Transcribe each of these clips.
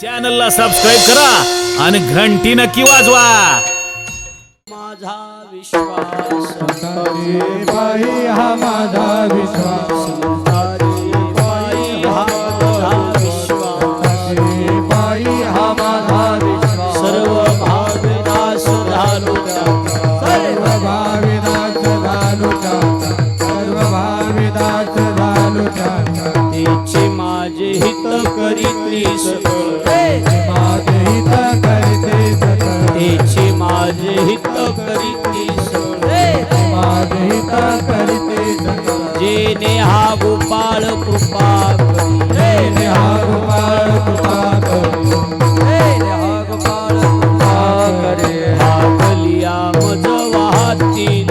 चॅनलला सबस्क्राईब करा आणि घंटी नक्की वाजवा. माझा विश्वास बाई हा माझा विश्वास संतारी बाई हा माझा विश्वास. संतारी बाई हा माझा विश्वास. सर्व भावदास झालो हित करते हित करीती सकळ माझे हित करते सकळ जेने हा गोपाळ कृपा करी. जय हा गोपाळ कृपा करी. हा गोपाळ कृपा करे. भागलिया मज वाहतील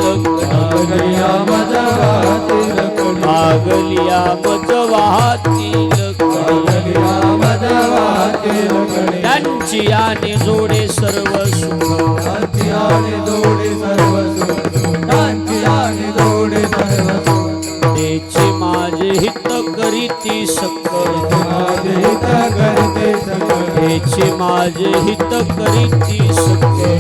वाहतील वाहतील आणि जोडे सर्व सुख. आणि जोडे सर्व सुख. आणि जोडे सर्व सुख. तेचे माझे हित करीती सकळ माझे हित करते सकळ तेचे माझे हित करीती सकळ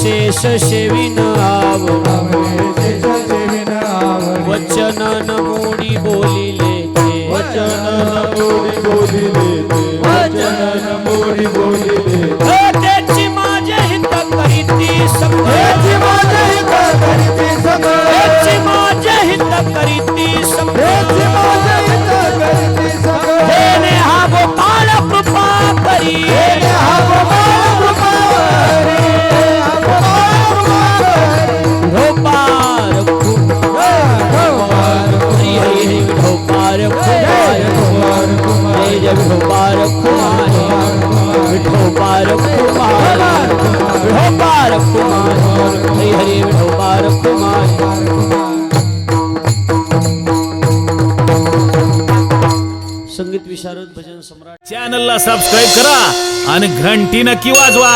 शेष शेविन आव वचन नमोडी बोलिले वचन नमोरी बोलिले वचन नमोरी बोलिले त्याची माझे हित करीती सकळ हेची माझे हित करते सगळ. त्याची माझे हित करीती सकळ माझे हित करते सगळ. हा गोपाळ कृपा करी. कुमार कुमार हरी हरी कुमार संगीत विशारद भजन सम्राट. चॅनलला सबस्क्राईब करा आणि घंटी नक्की वाजवा.